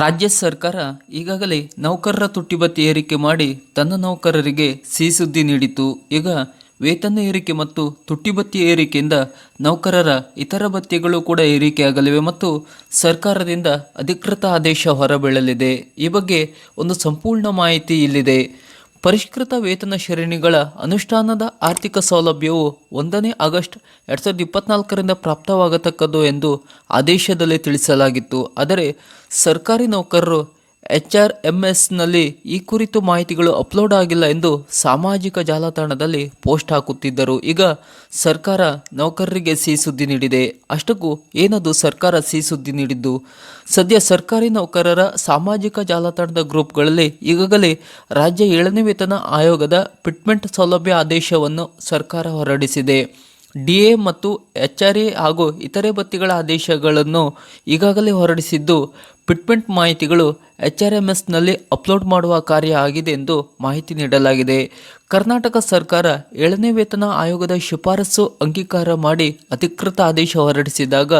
ರಾಜ್ಯ ಸರ್ಕಾರ ಈಗಾಗಲೇ ನೌಕರರ ತುಟ್ಟಿಬತ್ತಿ ಏರಿಕೆ ಮಾಡಿ ತನ್ನ ನೌಕರರಿಗೆ ಸಿಹಿ ಸುದ್ದಿ ನೀಡಿತು ಈಗ ವೇತನ ಏರಿಕೆ ಮತ್ತು ತುಟ್ಟಿಬತ್ತಿ ಏರಿಕೆಯಿಂದ ನೌಕರರ ಇತರ ಭತ್ಯೆಗಳು ಕೂಡ ಏರಿಕೆಯಾಗಲಿವೆ ಮತ್ತು ಸರ್ಕಾರದಿಂದ ಅಧಿಕೃತ ಆದೇಶ ಹೊರಬೀಳಲಿದೆ. ಈ ಬಗ್ಗೆ ಒಂದು ಸಂಪೂರ್ಣ ಮಾಹಿತಿ ಇಲ್ಲಿದೆ. ಪರಿಷ್ಕೃತ ವೇತನ ಶ್ರೇಣಿಗಳ ಅನುಷ್ಠಾನದ ಆರ್ಥಿಕ ಸೌಲಭ್ಯವು ಒಂದನೇ ಆಗಸ್ಟ್ ಎರಡು ಸಾವಿರದ ಇಪ್ಪತ್ನಾಲ್ಕರಿಂದ ಪ್ರಾಪ್ತವಾಗತಕ್ಕದ್ದು ಎಂದು ಆದೇಶದಲ್ಲಿ ತಿಳಿಸಲಾಗಿತ್ತು. ಆದರೆ ಸರ್ಕಾರಿ ನೌಕರರು ಎಚ್ ಆರ್ ಎಂ ಎಸ್ನಲ್ಲಿ ಈ ಕುರಿತು ಮಾಹಿತಿಗಳು ಅಪ್ಲೋಡ್ ಆಗಿಲ್ಲ ಎಂದು ಸಾಮಾಜಿಕ ಜಾಲತಾಣದಲ್ಲಿ ಪೋಸ್ಟ್ ಹಾಕುತ್ತಿದ್ದರು. ಈಗ ಸರ್ಕಾರ ನೌಕರರಿಗೆ ಸಿಹಿ ಸುದ್ದಿ ನೀಡಿದೆ. ಅಷ್ಟಕ್ಕೂ ಏನದು ಸರ್ಕಾರ ಸಿಹಿ ಸುದ್ದಿ ನೀಡಿದ್ದು? ಸದ್ಯ ಸರ್ಕಾರಿ ನೌಕರರ ಸಾಮಾಜಿಕ ಜಾಲತಾಣದ ಗ್ರೂಪ್ಗಳಲ್ಲಿ ಈಗಾಗಲೇ ರಾಜ್ಯ ಏಳನೇ ವೇತನ ಆಯೋಗದ ಫಿಟ್ಮೆಂಟ್ ಸೌಲಭ್ಯ ಆದೇಶವನ್ನು ಸರ್ಕಾರ ಹೊರಡಿಸಿದೆ. ಡಿ ಎ ಮತ್ತು ಎಚ್ ಆರ್ ಎ ಹಾಗೂ ಇತರೆ ಭತ್ತಿಗಳ ಆದೇಶಗಳನ್ನು ಈಗಾಗಲೇ ಹೊರಡಿಸಿದ್ದು ಫಿಟ್ಮೆಂಟ್ ಮಾಹಿತಿಗಳು ಎಚ್ ಆರ್ ಎಂ ಎಸ್ನಲ್ಲಿ ಅಪ್ಲೋಡ್ ಮಾಡುವ ಕಾರ್ಯ ಆಗಿದೆ ಎಂದು ಮಾಹಿತಿ ನೀಡಲಾಗಿದೆ. ಕರ್ನಾಟಕ ಸರ್ಕಾರ ಏಳನೇ ವೇತನ ಆಯೋಗದ ಶಿಫಾರಸು ಅಂಗೀಕಾರ ಮಾಡಿ ಅಧಿಕೃತ ಆದೇಶ ಹೊರಡಿಸಿದಾಗ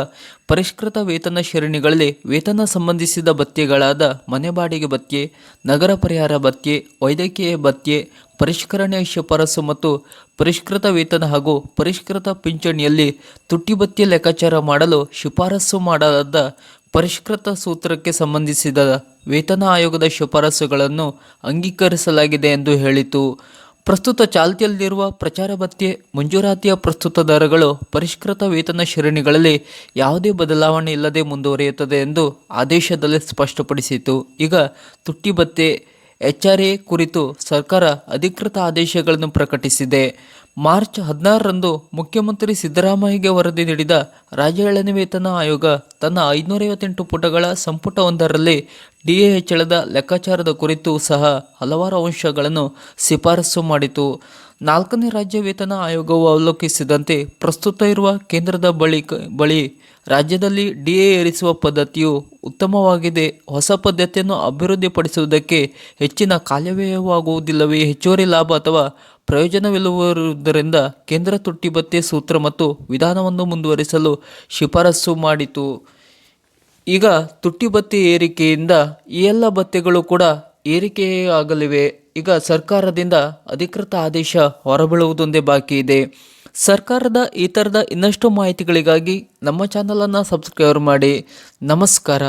ಪರಿಷ್ಕೃತ ವೇತನ ಶ್ರೇಣಿಗಳಲ್ಲಿ ವೇತನ ಸಂಬಂಧಿಸಿದ ಭತ್ಯೆಗಳಾದ ಮನೆ ಬಾಡಿಗೆ ಭತ್ಯೆ, ನಗರ ಪರಿಹಾರ ಭತ್ಯೆ, ವೈದ್ಯಕೀಯ ಭತ್ಯೆ ಪರಿಷ್ಕರಣೆಯ ಶಿಫಾರಸು ಮತ್ತು ಪರಿಷ್ಕೃತ ವೇತನ ಹಾಗೂ ಪರಿಷ್ಕೃತ ಪಿಂಚಣಿಯಲ್ಲಿ ತುಟ್ಟಿ ಭತ್ಯೆ ಲೆಕ್ಕಾಚಾರ ಮಾಡಲು ಶಿಫಾರಸು ಮಾಡಲಾದ ಪರಿಷ್ಕೃತ ಸೂತ್ರಕ್ಕೆ ಸಂಬಂಧಿಸಿದ ವೇತನ ಆಯೋಗದ ಶಿಫಾರಸುಗಳನ್ನು ಅಂಗೀಕರಿಸಲಾಗಿದೆ ಎಂದು ಹೇಳಿತು. ಪ್ರಸ್ತುತ ಚಾಲ್ತಿಯಲ್ಲಿರುವ ಪ್ರಚಾರ ಭತ್ಯೆ, ಮಂಜೂರಾತಿಯ ಪ್ರಸ್ತುತ ದರಗಳು, ಪರಿಷ್ಕೃತ ವೇತನ ಶ್ರೇಣಿಗಳಲ್ಲಿ ಯಾವುದೇ ಬದಲಾವಣೆ ಇಲ್ಲದೆ ಮುಂದುವರಿಯುತ್ತದೆ ಎಂದು ಆದೇಶದಲ್ಲಿ ಸ್ಪಷ್ಟಪಡಿಸಿತು. ಈಗ ತುಟ್ಟಿ ಭತ್ಯೆ ಎಚ್ ಆರ್ ಎ ಕುರಿತು ಸರ್ಕಾರ ಅಧಿಕೃತ ಆದೇಶಗಳನ್ನು ಪ್ರಕಟಿಸಿದೆ. ಮಾರ್ಚ್ ಹದಿನಾರರಂದು ಮುಖ್ಯಮಂತ್ರಿ ಸಿದ್ದರಾಮಯ್ಯಗೆ ವರದಿ ನೀಡಿದ ರಾಜ್ಯ ಏಳನೇ ವೇತನ ಆಯೋಗ ತನ್ನ ಐನೂರೈವತ್ತೆಂಟು ಪುಟಗಳ ಸಂಪುಟವೊಂದರಲ್ಲಿ ಡಿಎ ಹೆಚ್ಚಳದ ಲೆಕ್ಕಾಚಾರದ ಕುರಿತು ಸಹ ಹಲವಾರು ಅಂಶಗಳನ್ನು ಶಿಫಾರಸು ಮಾಡಿತು. ನಾಲ್ಕನೇ ರಾಜ್ಯ ವೇತನ ಆಯೋಗವು ಅವಲೋಕಿಸಿದಂತೆ ಪ್ರಸ್ತುತ ಇರುವ ಕೇಂದ್ರದ ಬಳಿ ಬಳಿ ರಾಜ್ಯದಲ್ಲಿ ಡಿಎ ಏರಿಸುವ ಪದ್ಧತಿಯು ಉತ್ತಮವಾಗಿದೆ. ಹೊಸ ಪದ್ಧತಿಯನ್ನು ಅಭಿವೃದ್ಧಿಪಡಿಸುವುದಕ್ಕೆ ಹೆಚ್ಚಿನ ಕಾಲವ್ಯಯವಾಗುವುದಿಲ್ಲವೇ ಹೆಚ್ಚುವರಿ ಲಾಭ ಅಥವಾ ಪ್ರಯೋಜನವಿಲ್ಲುವುದರಿಂದ ಕೇಂದ್ರ ತುಟ್ಟಿ ಭತ್ಯೆ ಸೂತ್ರ ಮತ್ತು ವಿಧಾನವನ್ನು ಮುಂದುವರಿಸಲು ಶಿಫಾರಸು ಮಾಡಿತು. ಈಗ ತುಟ್ಟಿ ಭತ್ಯೆ ಏರಿಕೆಯಿಂದ ಈ ಎಲ್ಲ ಭತ್ಯೆಗಳು ಕೂಡ ಏರಿಕೆಯಾಗಲಿವೆ. ಈಗ ಸರ್ಕಾರದಿಂದ ಅಧಿಕೃತ ಆದೇಶ ಹೊರಬೀಳುವುದೊಂದೇ ಬಾಕಿ ಇದೆ. ಸರ್ಕಾರದ ಈ ಥರದ ಇನ್ನಷ್ಟು ಮಾಹಿತಿಗಳಿಗಾಗಿ ನಮ್ಮ ಚಾನಲನ್ನು ಸಬ್ಸ್ಕ್ರೈಬ್ ಮಾಡಿ. ನಮಸ್ಕಾರ.